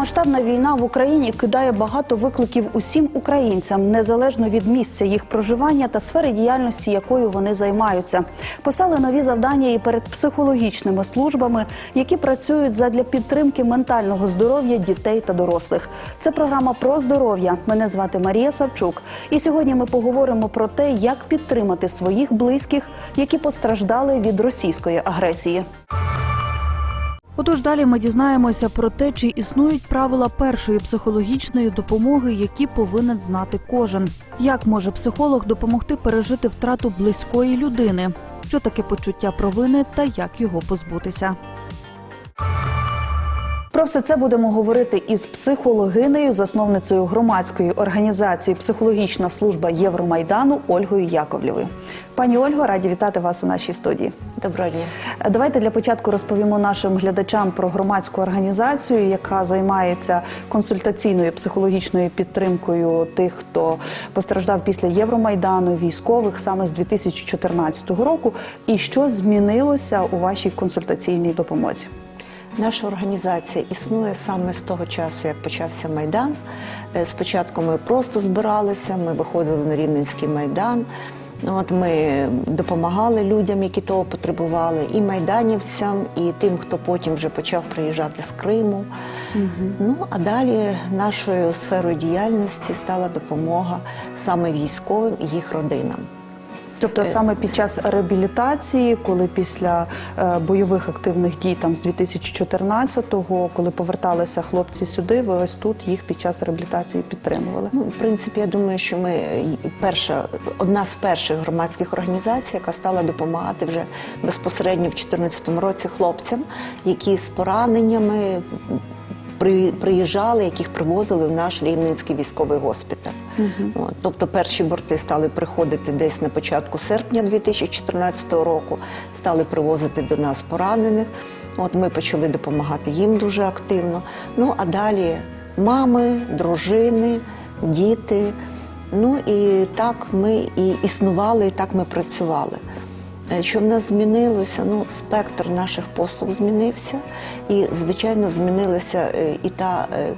Широкомасштабна війна в Україні кидає багато викликів усім українцям, незалежно від місця їх проживання та сфери діяльності, якою вони займаються. Постали нові завдання і перед психологічними службами, які працюють задля підтримки ментального здоров'я дітей та дорослих. Це програма про здоров'я. Мене звати Марія Савчук. І сьогодні ми поговоримо про те, як підтримати своїх близьких, які постраждали від російської агресії. Отож, далі ми дізнаємося про те, чи існують правила першої психологічної допомоги, які повинен знати кожен. Як може психолог допомогти пережити втрату близької людини? Що таке почуття провини та як його позбутися? Про все це будемо говорити із психологинею, засновницею громадської організації Психологічна служба Євромайдану Ольгою Яковлєвою. Пані Ольго, раді вітати вас у нашій студії. Доброго дня. Давайте для початку розповімо нашим глядачам про громадську організацію, яка займається консультаційною психологічною підтримкою тих, хто постраждав після Євромайдану, військових саме з 2014 року. І що змінилося у вашій консультаційній допомозі? Наша організація існує саме з того часу, як почався майдан. Е, Спочатку ми просто збиралися, ми виходили на Рівненський майдан. От ми допомагали людям, які того потребували, і майданівцям, і тим, хто потім вже почав приїжджати з Криму. Ну а далі нашою сферою діяльності стала допомога саме військовим і їх родинам. Тобто саме під час реабілітації, коли після е, бойових активних дій там з 2014-го, коли поверталися хлопці сюди, ви ось тут їх під час реабілітації підтримували. Ну, в принципі, я думаю, що ми е, перша, одна з перших громадських організацій, яка стала допомагати вже безпосередньо в 2014 році хлопцям, які з пораненнями приїжджали, яких привозили в наш Рівненський військовий госпіталь. От, тобто перші борти стали приходити десь на початку серпня 2014 року, стали привозити до нас поранених. От ми почали допомагати їм дуже активно. Ну а далі мами, дружини, діти. Ну і так ми і існували, і так ми працювали. Е, Що в нас змінилося? Ну, спектр наших послуг змінився, і, звичайно, змінилася е, і та е,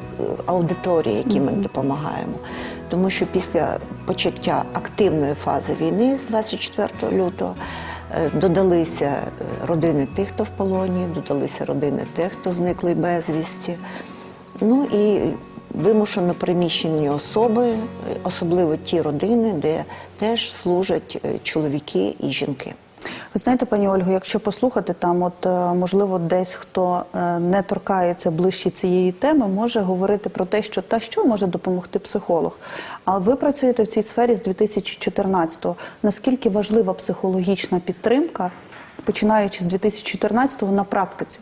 аудиторія, якій ми допомагаємо. Тому що після почаття активної фази війни з 24 лютого додалися родини тих, хто в полоні, додалися родини тих, хто зникли безвісті. Ну і вимушено переміщені особи, особливо ті родини, де теж служать чоловіки і жінки. Ви знаєте, пані Ольго, якщо послухати там, от е, можливо, десь хто е, не торкається ближче цієї теми, може говорити про те, що та що може допомогти психолог. А ви працюєте в цій сфері з 2014-го. Наскільки важлива психологічна підтримка, починаючи з 2014-го на практиці?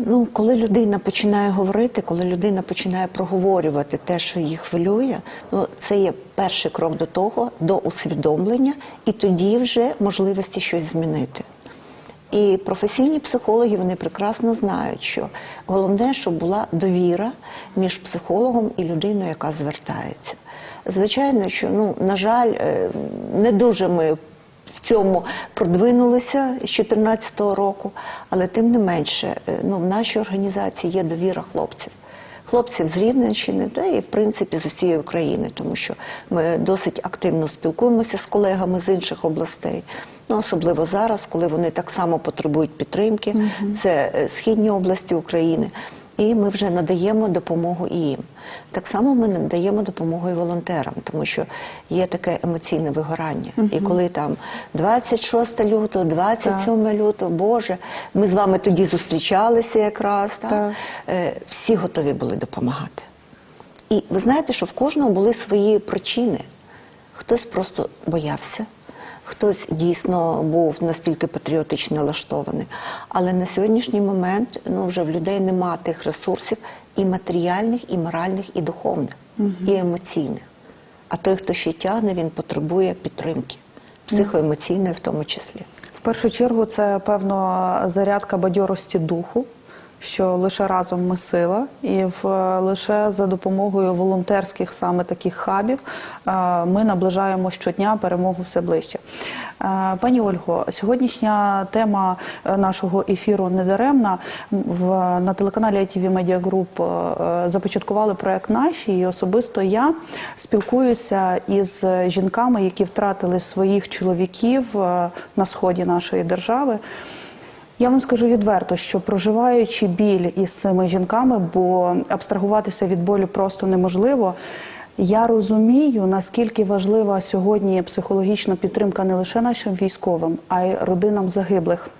Ну, коли людина починає говорити, коли людина починає проговорювати те, що її хвилює, ну це є перший крок до того, до усвідомлення, і тоді вже можливості щось змінити. І професійні психологи вони прекрасно знають, що головне, щоб була довіра між психологом і людиною, яка звертається. Звичайно, що ну на жаль, е, не дуже ми в цьому продвинулися з 2014 року, але тим не менше, е, ну в нашій організації є довіра хлопців. Хлопців з Рівненщини, та і в принципі з усієї України, тому що ми досить активно спілкуємося з колегами з інших областей. Ну, особливо зараз, коли вони так само потребують підтримки. Це е, східні області України. І ми вже надаємо допомогу і їм. Так само ми надаємо допомогу і волонтерам, тому що є таке емоційне вигорання. І коли там 26 лютого, 27 лютого, Боже, ми з вами тоді зустрічалися якраз, так? Так. Е, всі готові були допомагати. І ви знаєте, що в кожного були свої причини. Хтось просто боявся, хтось дійсно був настільки патріотично налаштований. Але на сьогоднішній момент ну, вже в людей нема тих ресурсів і матеріальних, і моральних, і духовних, і емоційних. А той, хто ще тягне, він потребує підтримки, психоемоційної в тому числі. В першу чергу це певно зарядка бадьорості духу. Що лише разом ми сила, і в лише за допомогою волонтерських саме таких хабів е, ми наближаємо щодня перемогу все ближче. Е, Пані Ольго, сьогоднішня тема е, нашого ефіру недаремна. В на телеканалі ITV Media Group е, започаткували проект наші, і особисто я спілкуюся із жінками, які втратили своїх чоловіків е, на сході нашої держави. Я вам скажу відверто, що проживаючи біль із цими жінками, бо абстрагуватися від болю просто неможливо. Я розумію, наскільки важлива сьогодні психологічна підтримка не лише нашим військовим, а й родинам загиблих.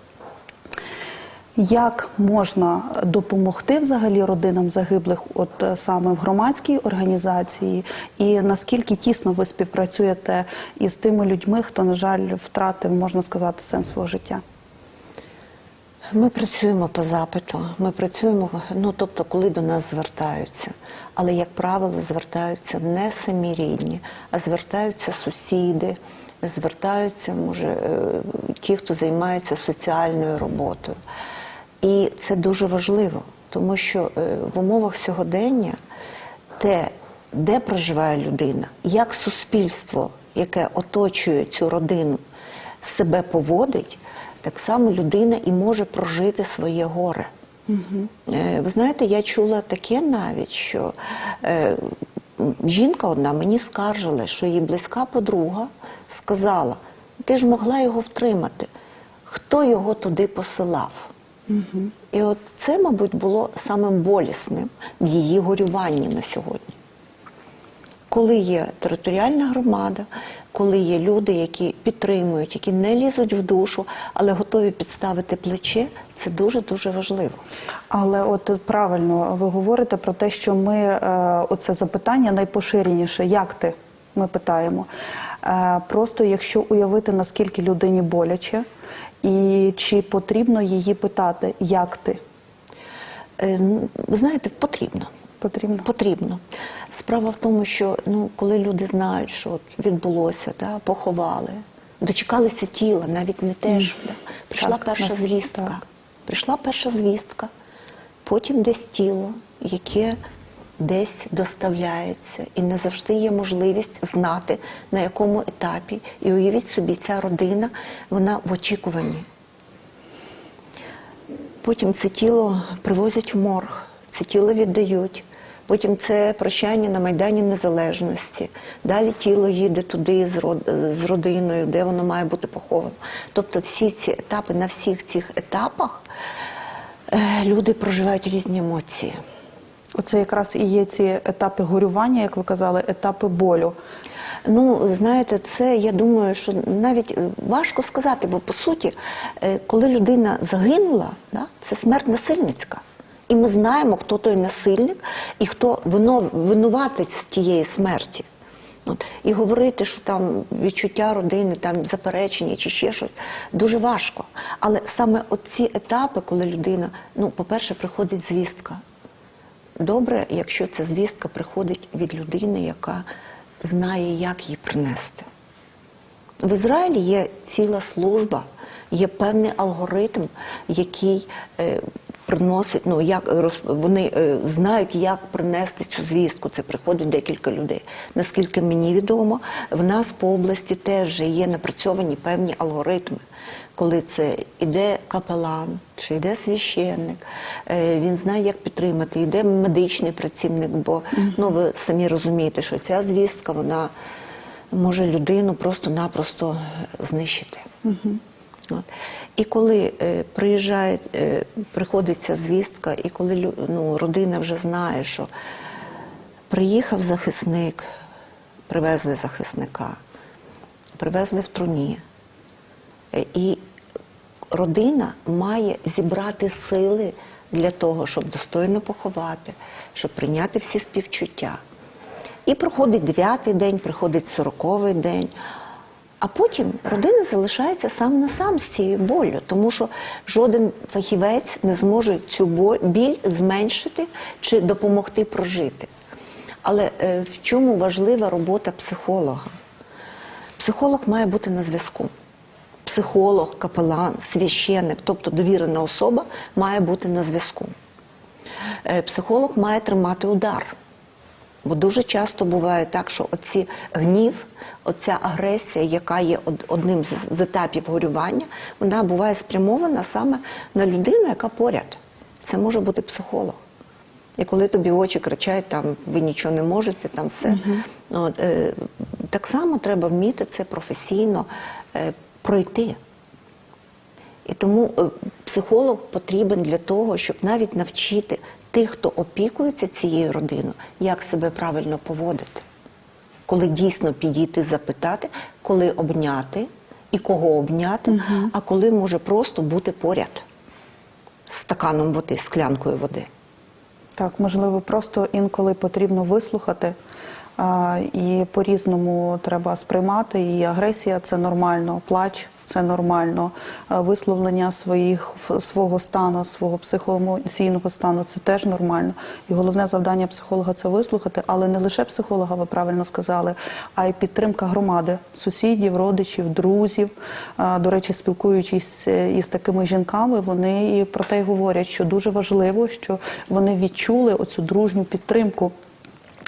Як можна допомогти взагалі родинам загиблих, от е, саме в громадській організації, і наскільки тісно ви співпрацюєте із тими людьми, хто, на жаль, втратив, можна сказати, сенс свого життя? Ми працюємо по запиту. Ми працюємо, ну тобто, коли до нас звертаються. Але, як правило, звертаються не самі рідні, а звертаються сусіди, звертаються, може, е, ті, хто займається соціальною роботою. І це дуже важливо, тому що е, в умовах сьогодення те, де проживає людина, як суспільство, яке оточує цю родину, себе поводить, так само людина і може прожити своє горе. Е, Ви знаєте, я чула таке навіть, що е, жінка одна мені скаржила, що її близька подруга сказала: ти ж могла його втримати. Хто його туди посилав? І от це, мабуть, було самим болісним в її горюванні на сьогодні. Коли є територіальна громада, коли є люди, які підтримують, які не лізуть в душу, але готові підставити плече, це дуже дуже важливо. Але от правильно ви говорите про те, що ми е, оце запитання найпоширеніше, як ти? Ми питаємо. Е, просто якщо уявити, наскільки людині боляче, і чи потрібно її питати, як ти? Е, Ви знаєте, потрібно. Потрібно. Потрібно. Справа в тому, що ну, коли люди знають, що відбулося, да, поховали, дочекалися тіла, навіть не те, що да, прийшла Так, перша нас- звістка. так. Прийшла перша звістка, потім десь тіло, яке десь доставляється, і не завжди є можливість знати, на якому етапі. І уявіть собі, ця родина, вона в очікуванні. Потім це тіло привозять в морг, це тіло віддають. Потім це прощання на Майдані Незалежності. Далі тіло їде туди з род- з родиною, де воно має бути поховано. Тобто всі ці етапи, на всіх цих етапах е, люди проживають різні емоції. Оце якраз і є ці етапи горювання, як ви казали, етапи болю. Ну, знаєте, це я думаю, що навіть е, важко сказати, бо по суті, е, коли людина загинула, да, це смерть насильницька. І ми знаємо, хто той насильник і хто винуватець тієї смерті. От. І говорити, що там відчуття родини, там заперечення чи ще щось, дуже важко. Але саме оці етапи, коли людина, ну, по-перше, приходить звістка. Добре, якщо ця звістка приходить від людини, яка знає, як її принести. В Ізраїлі є ціла служба, є певний алгоритм, який е, приносить, ну як роз- вони е, знають, як принести цю звістку. Це приходить декілька людей. Наскільки мені відомо, в нас по області теж вже є напрацьовані певні алгоритми. Коли це іде капелан чи йде священник, е, він знає, як підтримати, йде медичний працівник, бо ну ви самі розумієте, що ця звістка вона може людину просто-напросто знищити. От. І коли е, приїжджає, е, приходить звістка, і коли ну, родина вже знає, що приїхав захисник, привезли захисника, привезли в труні, Е, і родина має зібрати сили для того, щоб достойно поховати, щоб прийняти всі співчуття. І проходить дев'ятий день, приходить сороковий день. А потім родина залишається сам на сам з цією болю, тому що жоден фахівець не зможе цю біль зменшити чи допомогти прожити. Але е, в чому важлива робота психолога? Психолог має бути на зв'язку. Психолог, капелан, священник, тобто довірена особа, має бути на зв'язку. Е, Психолог має тримати удар. Бо дуже часто буває так, що оці гнів, оця агресія, яка є одним з, етапів горювання, вона буває спрямована саме на людину, яка поряд. Це може бути психолог. І коли тобі очі кричать, там ви нічого не можете, там все. От, е, так само треба вміти це професійно е, пройти. І тому е, психолог потрібен для того, щоб навіть навчити тих, хто опікується цією родиною, як себе правильно поводити, коли дійсно підійти, запитати, коли обняти і кого обняти, а коли може просто бути поряд з стаканом води, склянкою води. Так, можливо, просто інколи потрібно вислухати, і по-різному треба сприймати. І агресія це нормально, плач це нормально, висловлення своїх свого стану, свого психоемоційного стану це теж нормально. І головне завдання психолога це вислухати, але не лише психолога, ви правильно сказали, а й підтримка громади, сусідів, родичів, друзів. До речі, спілкуючись е, із такими жінками, вони і про те й говорять, що дуже важливо, що вони відчули оцю дружню підтримку.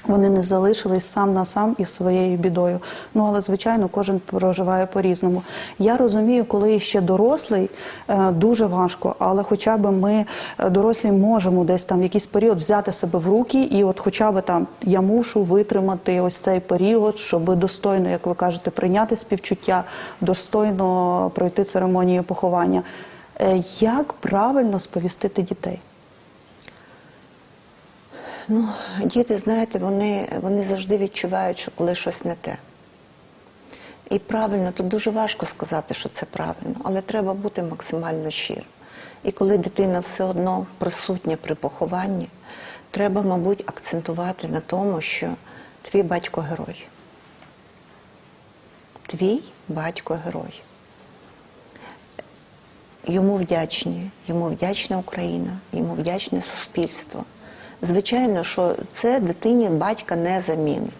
Вони не залишились сам на сам із своєю бідою. Ну але звичайно, кожен проживає по-різному. Я розумію, коли ще дорослий, е, дуже важко, але хоча б ми, е, дорослі, можемо десь там в якийсь період взяти себе в руки, і от хоча б там я мушу витримати ось цей період, щоб достойно, як ви кажете, прийняти співчуття, достойно пройти церемонію поховання. Е, Як правильно сповістити дітей? Ну, діти, знаєте, вони, вони завжди відчувають, що коли щось не те. І правильно, тут дуже важко сказати, що це правильно, але треба бути максимально щирим. І коли дитина все одно присутня при похованні, треба, мабуть, акцентувати на тому, що твій батько герой. Твій батько герой. Йому вдячні, йому вдячна Україна, йому вдячне суспільство. Звичайно, що це дитині батька не замінить.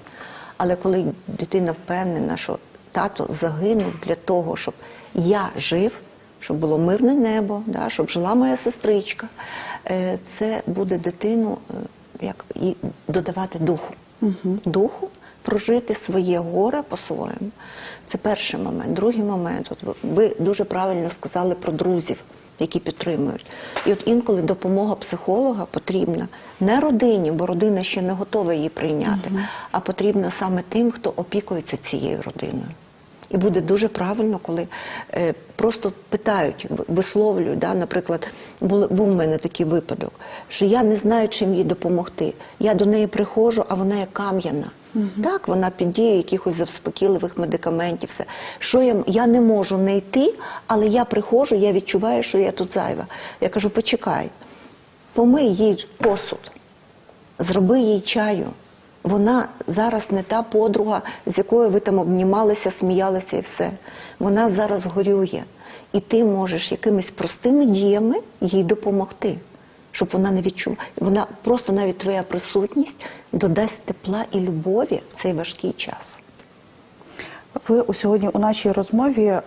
Але коли дитина впевнена, що тато загинув для того, щоб я жив, щоб було мирне небо, да, щоб жила моя сестричка, е, це буде дитину е, як і додавати духу. Духу прожити своє горе по-своєму. Це перший момент. Другий момент, от ви дуже правильно сказали про друзів, які підтримують. І от інколи допомога психолога потрібна не родині, бо родина ще не готова її прийняти, а потрібна саме тим, хто опікується цією родиною. І буде дуже правильно, коли е, просто питають, висловлюють. Да? Наприклад, був, був в мене такий випадок, що я не знаю, чим їй допомогти. Я до неї приходжу, а вона як кам'яна. Так, вона під дією якихось заспокійливих медикаментів. Все. Що я, я не можу не йти, але я приходжу, я відчуваю, що я тут зайва. Я кажу, почекай, помий їй посуд, зроби їй чаю. Вона зараз не та подруга, з якою ви там обнімалися, сміялися і все. Вона зараз горює. І ти можеш якимись простими діями їй допомогти, щоб вона не відчула. Вона просто навіть твоя присутність додасть тепла і любові в цей важкий час. Ви у сьогодні у нашій розмові е,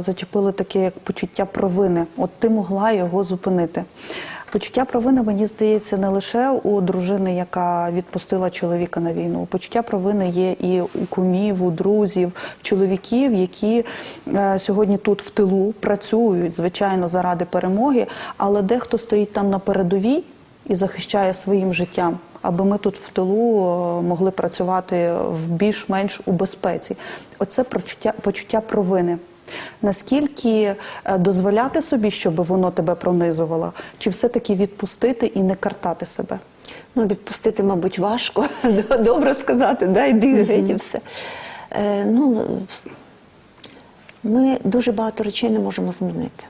зачепили таке як почуття провини. От ти могла його зупинити. Почуття провини, мені здається, не лише у дружини, яка відпустила чоловіка на війну. Почуття провини є і у кумів, у друзів, чоловіків, які е, сьогодні тут в тилу працюють, звичайно, заради перемоги, але дехто стоїть там на передовій і захищає своїм життям, аби ми тут в тилу е, могли працювати в більш-менш у безпеці. Оце почуття, почуття провини. Наскільки е, дозволяти собі, щоб воно тебе пронизувало, чи все-таки відпустити і не картати себе? Ну, відпустити, мабуть, важко. Добре сказати, да, йди геть і все. Е, ну, ми дуже багато речей не можемо змінити.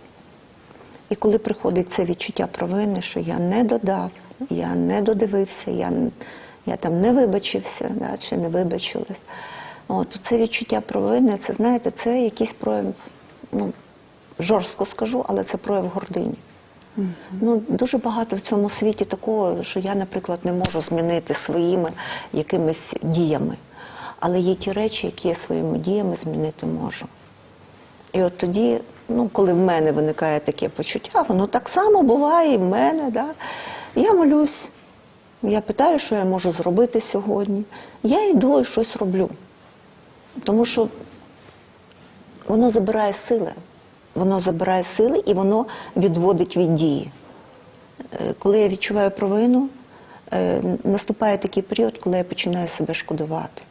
І коли приходить це відчуття провини, що я не додав, я не додивився, я, я там не вибачився да, чи не вибачилась. От це відчуття провини, це знаєте, це якийсь прояв, ну, жорстко скажу, але це прояв гордині. Ну, дуже багато в цьому світі такого, що я, наприклад, не можу змінити своїми якимись діями. Але є ті речі, які я своїми діями змінити можу. І от тоді, ну, коли в мене виникає таке почуття, воно так само буває і в мене, да? Я молюсь, я питаю, що я можу зробити сьогодні. Я йду і щось роблю. Тому що воно забирає сили. Воно забирає сили і воно відводить від дії. Е, Коли я відчуваю провину, е, наступає такий період, коли я починаю себе шкодувати.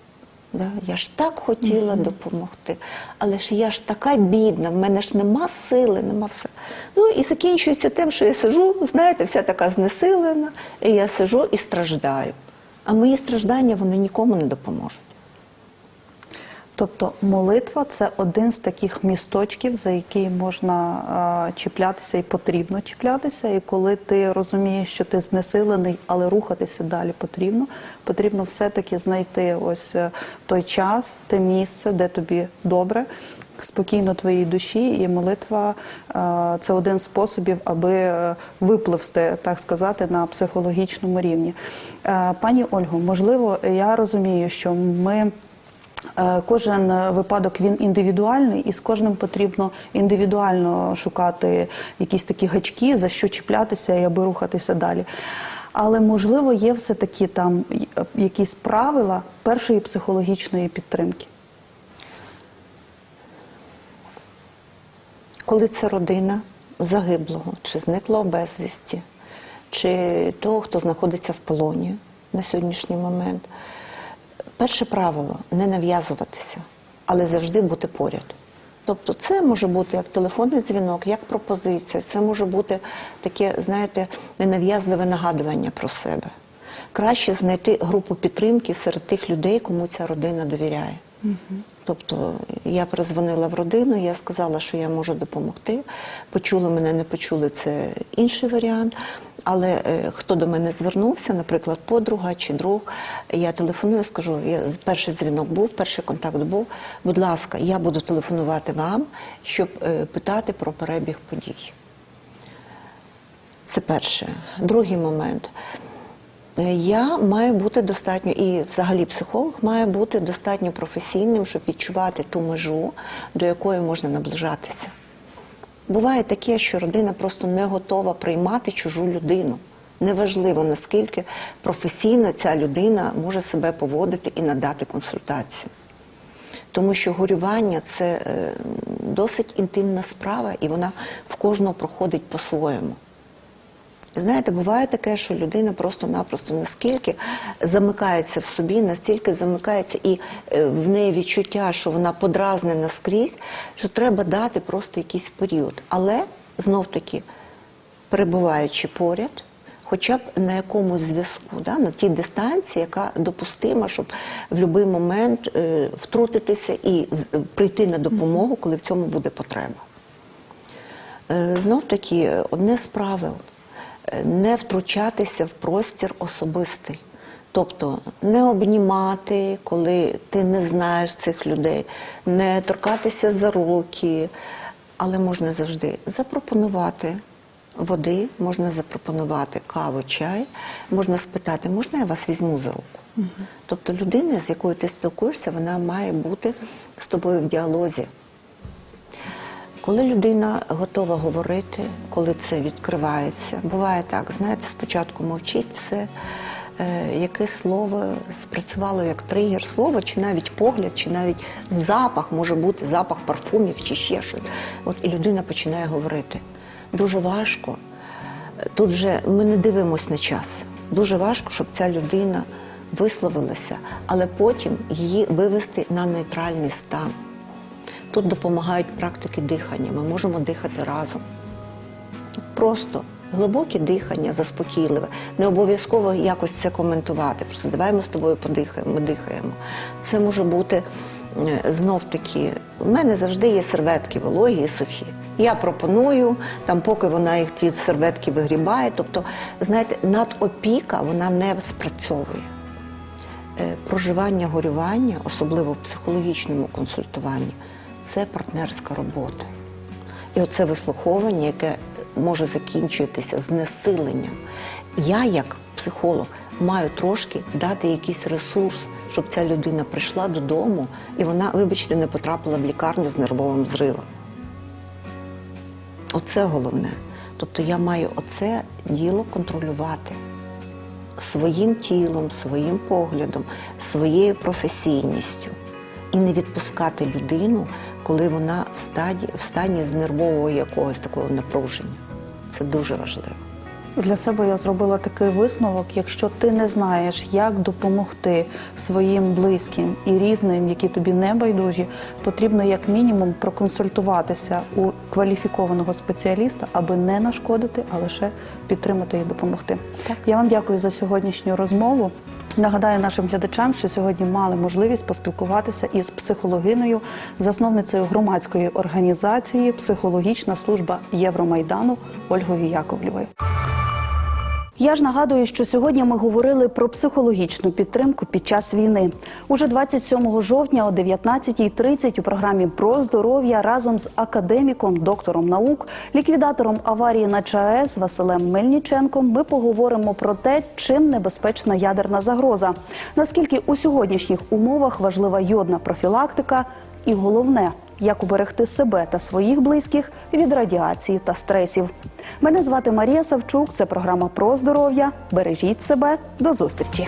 Я ж так хотіла допомогти, але ж я ж така бідна, в мене ж нема сили, нема все. Ну і закінчується тим, що я сижу, знаєте, вся така знесилена, і я сижу і страждаю. А мої страждання вони нікому не допоможуть. Тобто молитва це один з таких місточків, за який можна чіплятися і потрібно чіплятися. І коли ти розумієш, що ти знесилений, але рухатися далі потрібно, потрібно все-таки знайти ось е, той час, те місце, де тобі добре. Спокійно твоїй душі, і молитва е, це один з способів, аби е, випливсти, так сказати, на психологічному рівні. Е, Пані Ольго, можливо, я розумію, що ми Е, Кожен е, випадок він індивідуальний, і з кожним потрібно індивідуально шукати якісь такі гачки, за що чіплятися і аби рухатися далі. Але можливо є все таки там е, якісь правила першої психологічної підтримки. Коли це родина загиблого, чи зниклого безвісті, чи того, хто знаходиться в полоні на сьогоднішній момент, перше правило не нав'язуватися, але завжди бути поряд. Тобто це може бути як телефонний дзвінок, як пропозиція, це може бути таке, знаєте, ненав'язливе нагадування про себе. Краще знайти групу підтримки серед тих людей, кому ця родина довіряє. Тобто я перезвонила в родину, я сказала, що я можу допомогти. Почули мене, не почули це інший варіант. Але е, хто до мене звернувся, наприклад, подруга чи друг, я телефоную, скажу, я, перший дзвінок був, перший контакт був. Будь ласка, я буду телефонувати вам, щоб е, питати про перебіг подій. Це перше. Другий момент. Е, Я маю бути достатньо, і взагалі психолог має бути достатньо професійним, щоб відчувати ту межу, до якої можна наближатися. Буває таке, що родина просто не готова приймати чужу людину. Неважливо, наскільки професійно ця людина може себе поводити і надати консультацію. Тому що горювання це е, досить інтимна справа, і вона в кожного проходить по-своєму. Знаєте, буває таке, що людина просто-напросто наскільки замикається в собі, настільки замикається, і е, в неї відчуття, що вона подразнена скрізь, що треба дати просто якийсь період. Але знов таки, перебуваючи поряд, хоча б на якомусь зв'язку, да, на тій дистанції, яка допустима, щоб в будь-який момент е, втрутитися і прийти на допомогу, коли в цьому буде потреба. Е, Знов таки, одне з правил не втручатися в простір особистий. Тобто не обнімати, коли ти не знаєш цих людей, не торкатися за руки, але можна завжди запропонувати води, можна запропонувати каву, чай, можна спитати, можна я вас візьму за руку? Тобто людина, з якою ти спілкуєшся, вона має бути з тобою в діалозі. Коли людина готова говорити, коли це відкривається, буває так, знаєте, спочатку мовчить все, е, яке слово спрацювало як тригер слово, чи навіть погляд, чи навіть запах може бути запах парфумів чи ще щось. От і людина починає говорити. Дуже важко. Тут вже ми не дивимося на час. Дуже важко, щоб ця людина висловилася, але потім її вивести на нейтральний стан. Тут допомагають практики дихання. Ми можемо дихати разом. Просто глибоке дихання, заспокійливе. Не обов'язково якось це коментувати. Просто давай ми з тобою подихаємо, ми дихаємо. Це може бути е, знов таки. У мене завжди є серветки вологі і сухі. Я пропоную, там, поки вона їх ті серветки вигрібає. Тобто, знаєте, надопіка вона не спрацьовує. Е, Проживання горювання, особливо в психологічному консультуванні, це партнерська робота. І оце вислуховування, яке може закінчуватися знесиленням. Я, як психолог, маю трошки дати якийсь ресурс, щоб ця людина прийшла додому і вона, вибачте, не потрапила в лікарню з нервовим зривом. Оце головне. Тобто я маю оце діло контролювати своїм тілом, своїм поглядом, своєю професійністю і не відпускати людину, коли вона в стані, в стані з нервового якогось такого напруження. Це дуже важливо. Для себе я зробила такий висновок: якщо ти не знаєш, як допомогти своїм близьким і рідним, які тобі не байдужі, потрібно як мінімум проконсультуватися у кваліфікованого спеціаліста, аби не нашкодити, а лише підтримати і допомогти. Так. Я вам дякую за сьогоднішню розмову. Нагадаю нашим глядачам, що сьогодні мали можливість поспілкуватися із психологиною, засновницею громадської організації Психологічна служба Євромайдану Ольгою Яковлєвою. Я ж нагадую, що сьогодні ми говорили про психологічну підтримку під час війни. Уже 27 жовтня о 19.30 у програмі про здоров'я разом з академіком, доктором наук, ліквідатором аварії на ЧАЕС Василем Мельниченком ми поговоримо про те, чим небезпечна ядерна загроза, наскільки у сьогоднішніх умовах важлива йодна профілактика, і головне як уберегти себе та своїх близьких від радіації та стресів. Мене звати Марія Савчук. Це програма про здоров'я. Бережіть себе. До зустрічі.